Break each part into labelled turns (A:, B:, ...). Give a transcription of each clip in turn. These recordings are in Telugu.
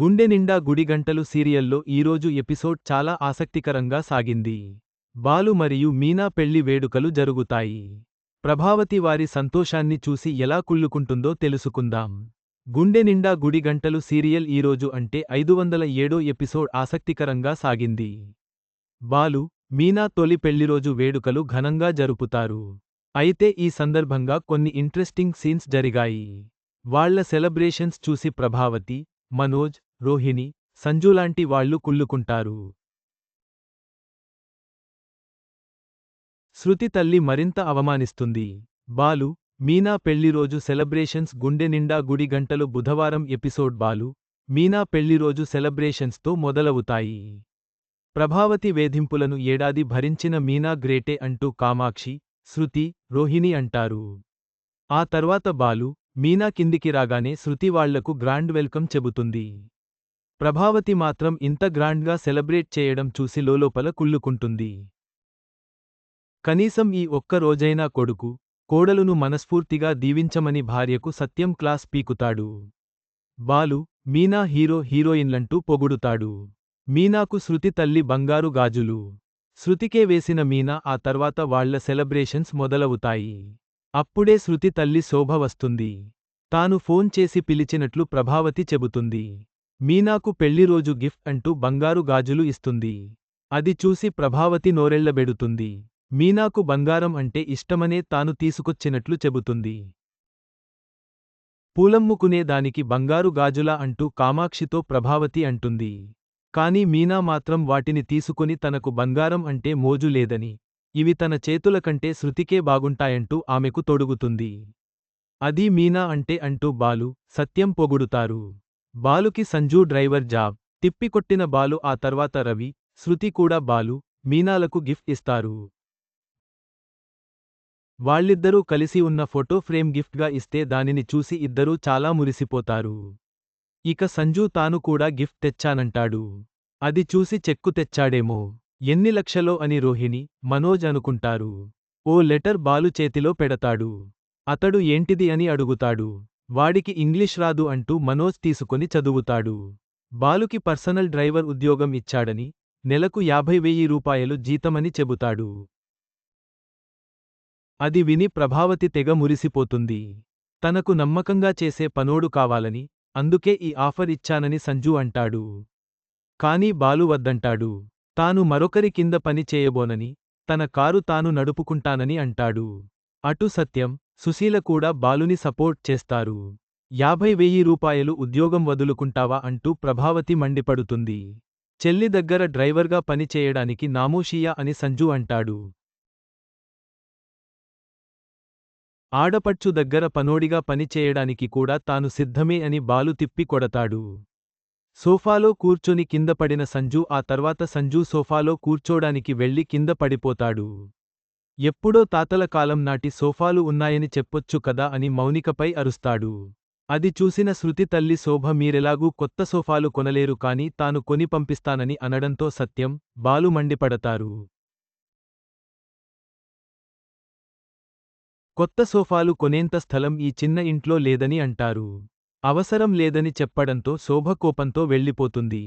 A: గుండె నిండా గుడిగంటలు సీరియల్లో ఈరోజు ఎపిసోడ్ చాలా ఆసక్తికరంగా సాగింది. బాలు మరియు మీనా పెళ్ళి వేడుకలు జరుగుతాయి. ప్రభావతి వారి సంతోషాన్ని చూసి ఎలా కుళ్ళుకుంటుందో తెలుసుకుందాం. గుండె నిండా గుడిగంటలు సీరియల్ ఈరోజు అంటే ఐదు వందల ఏడో ఎపిసోడ్ ఆసక్తికరంగా సాగింది. బాలు మీనా తొలి పెళ్ళిరోజు వేడుకలు ఘనంగా జరుపుతారు. అయితే ఈ సందర్భంగా కొన్ని ఇంట్రెస్టింగ్ సీన్స్ జరిగాయి. వాళ్ళ సెలబ్రేషన్స్ చూసి ప్రభావతి మనోజ్ రోహిణి సంజులాంటి వాళ్ళు కుళ్ళుకుంటారు. శృతి తల్లి మరింత అవమానిస్తుంది. బాలు మీనా పెళ్ళిరోజు సెలబ్రేషన్స్ గుండె నిండా గుడి గంటలు బుధవారం ఎపిసోడ్ బాలు మీనా పెళ్ళిరోజు సెలబ్రేషన్స్తో మొదలవుతాయి. ప్రభావతి వేధింపులను ఏడాది భరించిన మీనా గ్రేటే అంటూ కామాక్షి శృతి రోహిణి అంటారు. ఆ తర్వాత బాలు మీనా కిందికి రాగానే శృతి వాళ్ళకు గ్రాండ్ వెల్కమ్ చెబుతుంది. ప్రభావతి మాత్రం ఇంత గ్రాండ్గా సెలబ్రేట్ చేయడం చూసి లోలోపల కుళ్ళుకుంటుంది. కనీసం ఈ ఒక్క రోజైనా కొడుకు కోడలును మనస్ఫూర్తిగా దీవించమని భార్యకు సత్యం క్లాస్ పీకుతాడు. బాలు మీనా హీరో హీరోయిన్లంటూ పొగుడుతాడు. మీనాకు శృతి తల్లి బంగారు గాజులు. శృతికే వేసిన మీనా ఆ తర్వాత వాళ్ళ సెలబ్రేషన్స్ మొదలవుతాయి. అప్పుడే శృతి తల్లి శోభ వస్తుంది. తాను ఫోన్ చేసి పిలిచినట్లు ప్రభావతి చెబుతుంది. మీనాకు పెళ్ళిరోజు గిఫ్ట్ అంటూ బంగారు గాజులు ఇస్తుంది. అది చూసి ప్రభావతి నోరెళ్ళబెడుతుంది మీనాకు బంగారం అంటే ఇష్టమనే తాను తీసుకొచ్చినట్లు చెబుతుంది. పూలమ్ముకునే దానికి బంగారు గాజులా అంటూ కామాక్షితో ప్రభావతి అంటుంది. కాని మీనా మాత్రం వాటిని తీసుకుని తనకు బంగారం అంటే మోజు లేదని ఇవి తన చేతుల కంటే శృతికే బాగుంటాయంటూ ఆమెకు తొడుగుతుంది. అది మీనా అంటే అంటూ బాలు సత్యం పొగుడుతారు. బాలుకి సంజూ డ్రైవర్ జాబ్. తిప్పికొట్టిన బాలు ఆ తర్వాత రవి శృతి కూడా బాలు మీనాలకు గిఫ్ట్ ఇస్తారు. వాళ్ళిద్దరూ కలిసి ఉన్న ఫోటో ఫ్రేమ్ గిఫ్ట్గా ఇస్తే దానిని చూసి ఇద్దరూ చాలా మురిసిపోతారు. ఇక సంజూ తాను కూడా గిఫ్ట్ తెచ్చానంటాడు. అది చూసి చెక్కు తెచ్చాడేమో. ఎన్ని లక్షలో అని రోహిణి మనోజ్ అనుకుంటారు. ఓ లెటర్ బాలు చేతిలో పెడతాడు. అతడు ఏంటిది అని అడుగుతాడు. వాడికి ఇంగ్లీష్ రాదు అంటూ మనోజ్ తీసుకొని చదువుతాడు. బాలుకి పర్సనల్ డ్రైవర్ ఉద్యోగం ఇచ్చాడని నెలకు యాభై వెయ్యి రూపాయలు జీతమని చెబుతాడు. అది విని ప్రభావతి తెగ మురిసిపోతుంది. తనకు నమ్మకంగా చేసే పనోడు కావాలని అందుకే ఈ ఆఫర్ ఇచ్చానని సంజు అంటాడు. కాని బాలు వద్దంటాడు. తాను మరొకరి కింద పని చేయబోనని తన కారు తాను నడుపుకుంటానని అంటాడు. అటు సత్యం సుశీల కూడా బాలుని సపోర్ట్ చేస్తారు. యాభై వెయ్యి రూపాయలు ఉద్యోగం వదులుకుంటావా అంటూ ప్రభావతి మండిపడుతుంది. చెల్లి దగ్గర డ్రైవర్గా పని చేయడానికి నామోషియా అని సంజు అంటాడు. ఆడపడ్చు దగ్గర పనోడిగా పని చేయడానికి కూడా తాను సిద్ధమే అని బాలు తిప్పి కొడతాడు. సోఫాలో కూర్చొని కింద పడిన సంజు ఆ తర్వాత సంజు సోఫాలో కూర్చోడానికి వెళ్ళి కింద పడిపోతాడు. ఎప్పుడో తాతల కాలం నాటి సోఫాలు ఉన్నాయని చెప్పొచ్చు కదా అని మౌనికపై అరుస్తాడు. అది చూసిన శృతి తల్లి శోభ మీరెలాగూ కొత్త సోఫాలు కొనలేరు కాని తాను కొని పంపిస్తానని అనడంతో సత్యం బాలు మండిపడతారు. కొత్త సోఫాలు కొనేంత స్థలం ఈ చిన్న ఇంట్లో లేదని అంటారు. అవసరం లేదని చెప్పడంతో శోభ కోపంతో వెళ్ళిపోతుంది.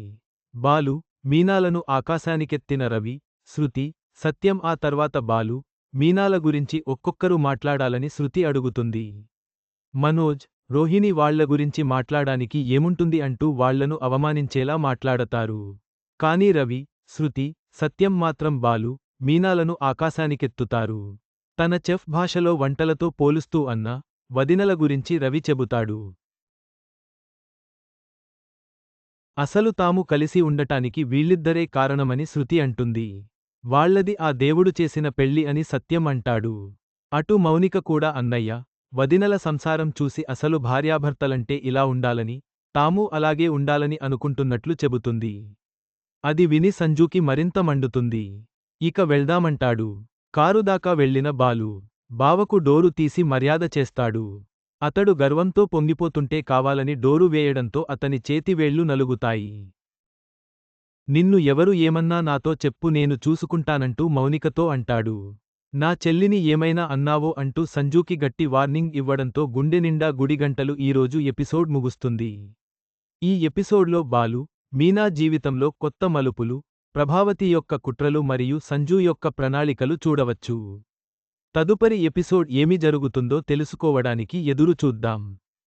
A: బాలు మీనాలను ఆకాశానికెత్తిన రవి శృతి సత్యం ఆ తర్వాత బాలు మీనాల గురించి ఒక్కొక్కరు మాట్లాడాలని శృతి అడుగుతుంది. మనోజ్ రోహిణి వాళ్ళ గురించి మాట్లాడానికి ఏముంటుంది అంటూ వాళ్ళను అవమానించేలా మాట్లాడతారు. కాని రవి శృతి సత్యం మాత్రం బాలు మీనాలను ఆకాశానికెత్తుతారు. తన చెఫ్ భాషలో వంటలతో పోలుస్తూ అన్న వదినల గురించి రవి చెబుతాడు. అసలు తాము కలిసి ఉండటానికి వీళ్ళిద్దరే కారణమని శృతి అంటుంది. వాళ్ళది ఆ దేవుడు చేసిన పెళ్ళి అని సత్యం అంటాడు. అటు మౌనిక కూడా అన్నయ్య వదినల సంసారం చూసి అసలు భార్యాభర్తలంటే ఇలా ఉండాలని తాము అలాగే ఉండాలని అనుకుంటున్నట్లు చెబుతుంది. అది విని సంజూకి మరింత మండుతుంది. ఇక వెళ్దామంటాడు. కారుదాకా వెళ్ళిన బాలు బావకు డోరు తీసి మర్యాద చేస్తాడు. అతడు గర్వంతో పొంగిపోతుంటే కావాలని డోరు వేయడంతో అతని చేతివేళ్ళు నలుగుతాయి. నిన్ను ఎవరు ఏమన్నా నాతో చెప్పు నేను చూసుకుంటానంటూ మౌనికతో అంటాడు. నా చెల్లిని ఏమైనా అన్నావో అంటూ సంజూకి గట్టి వార్నింగ్ ఇవ్వడంతో గుండె నిండా గుడిగంటలు ఈరోజు ఎపిసోడ్ ముగుస్తుంది. ఈ ఎపిసోడ్లో బాలు మీనా జీవితంలో కొత్త మలుపులు ప్రభావతి యొక్క కుట్రలు మరియు సంజూ యొక్క ప్రణాళికలు చూడవచ్చు. తదుపరి ఎపిసోడ్ ఏమి జరుగుతుందో తెలుసుకోవడానికి ఎదురు చూద్దాం